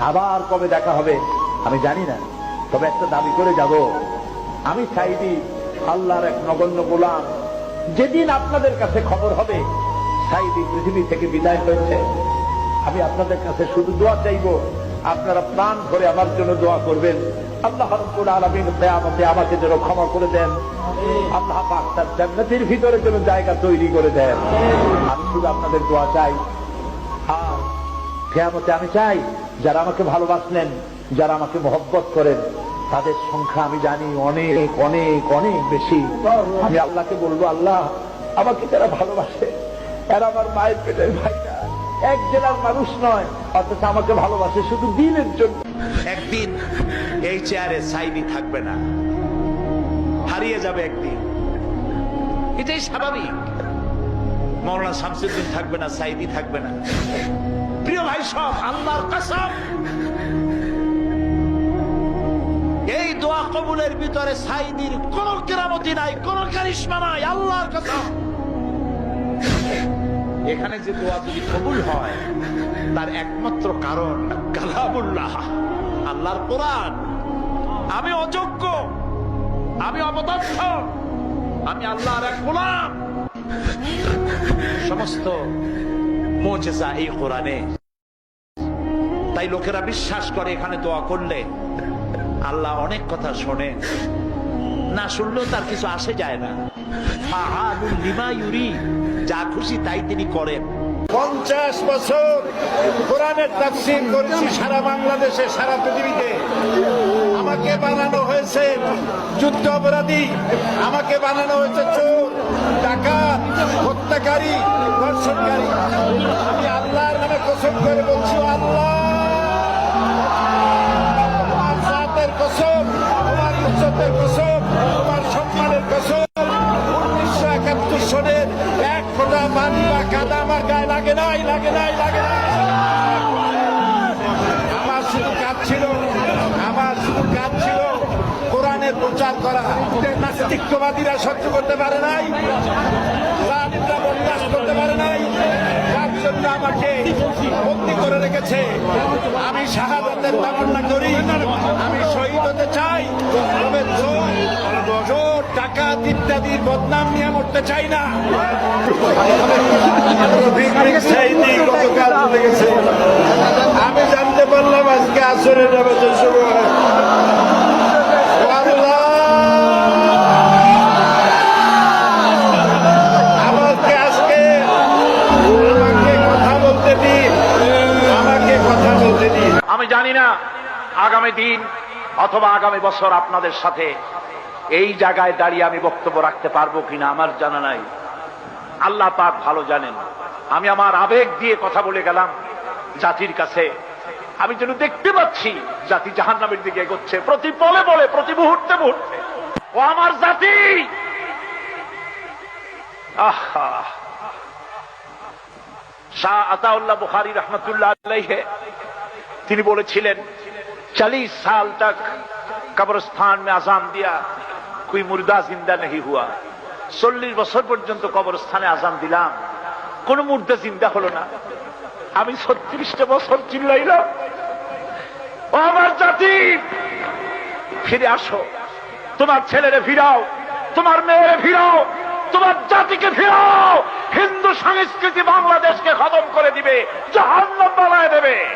আবার কবে দেখা হবে, আমি জানি না। তবে একটা দাবি করে যাব। আমি সাইদি আল্লাহর এক নগণ্য গোলাম, যেদিন আপনাদের কাছে খবর হবে সাইদি পৃথিবী থেকে বিদায় হয়েছে। আমি আপনাদের কাছে শুধু দোয়া চাইব, আপনারা প্রাণ ভরে আমার জন্য দোয়া করবেন। আল্লাহ রব্বুল আলামিন কিয়ামতে আমাকে যেন ক্ষমা করে দেন। আল্লাহ পাক তার জান্নাতের ভিতরে যেন জায়গা তৈরি করে দেন। আমি শুধু আপনাদের দোয়া চাই। কেয়ামতে আমি চাই, যারা আমাকে ভালোবাসলেন, যারা আমাকে মহব্বত করেন, তাদের সংখ্যা আমি জানি অনেক অনেক অনেক বেশি। আমি আল্লাহকে বলব, আল্লাহ, আমাকে যারা ভালোবাসে, এরা আমার মায়ের পেটের ভাইরা এক জেলার মানুষ নয়, অথচ আমাকে ভালোবাসে শুধু দিনের জন্য। একদিন এই চেয়ারে সাইদি থাকবে না। হারিয়ে যাবে একদিন। এটাই স্বাভাবিক। মৌলানা শামসুদ্দিন থাকবে না সাইদি থাকবে না। প্রিয় ভাই আল্লাহর কসম। এই দোয়া কবুলের ভিতরে সাইদির কোন কেরামতি নাই কোন কারিশমা নাই, আল্লাহর কসম। এখানে যে দোয়া যদি কবুল হয়, তার একমাত্র কারণ কালামুল্লাহ, আল্লাহর কোরআন। আমি অযোগ্য, আমি অবদক্ষ, আমি আল্লাহর এক গোলাম। সমস্ত মোজেজা এই কোরআনে। তাই লোকেরা বিশ্বাস করে এখানে দোয়া করলে আল্লাহ অনেক কথা শোনে। না শুনলেও তার কিছু আসে যায় না। যা খুশি তাই তিনি করেন। পঞ্চাশ বছর কোরআনের তাফসির করছি সারা বাংলাদেশে, সারা পৃথিবীতে। আমাকে বানানো হয়েছে যুদ্ধ অপরাধী, আমাকে বানানো হয়েছে চোর। হত্যাকারী, ধর্ষণকারী। আমি আল্লাহর নামে কসম করে বলছি, আল্লাহ! কসম, তোমার ইজ্জতের কসম, তোমার সম্মানের কসম। উনিশশো একাত্তর সনের এক ফোঁটা পানি বা কাদা আমার গায়ে লাগে নাই লাগে নাই, লাগে আমার শুধু কাজ আমার শুধু কাজ কোরআনের প্রচার করা। নাস্তিকবাদীরা সহ্য করতে পারে নাই করে রেখেছে। আমি শাহাদাতের তামান্না করি। আমি শহীদ হতে চাই। তবে টাকা ইত্যাদির বদনাম নিয়ে মরতে চাই না। আমি জানতে পারলাম আজকে আসরে আমি জানি না আগামী দিন অথবা আগামী বছর আপনাদের সাথে এই জায়গায় দাঁড়িয়ে আমি বক্তব্য রাখতে পারব কিনা আমার জানা নাই। আল্লাহ পাক ভালো জানেন। আমি আমার আবেগ দিয়ে কথা বলে গেলাম জাতির কাছে। আমি যেন দেখতে পাচ্ছি জাতি জাহান নামের দিকে এগোচ্ছে। প্রতি বলে বলে প্রতি মুহূর্তে মুহূর্তে। ও আমার জাতি! আহা! শাহ আতাউল্লাহ বুখারি রহমতুল্লাহ আলাইহে। তিনি বলেছিলেন, চালিশ সাল তক কবরস্থান মে আজান দিয়া কুই মুর্দা জিন্দা নেই হুয়া। চল্লিশ বছর পর্যন্ত কবরস্থানে আজান দিলাম। কোন মুর্দা জিন্দা হলো না। আমি ছত্রিশটা বছর চিল্লাইলাম। আমার জাতি, ফিরে আসো। তোমার ছেলেরে ফিরাও, তোমার মেয়েরে ফিরাও, তোমার জাতিকে ফিরাও। হিন্দু সংস্কৃতি বাংলাদেশকে খতম করে দিবে জাহান্ন বানায় দেবে।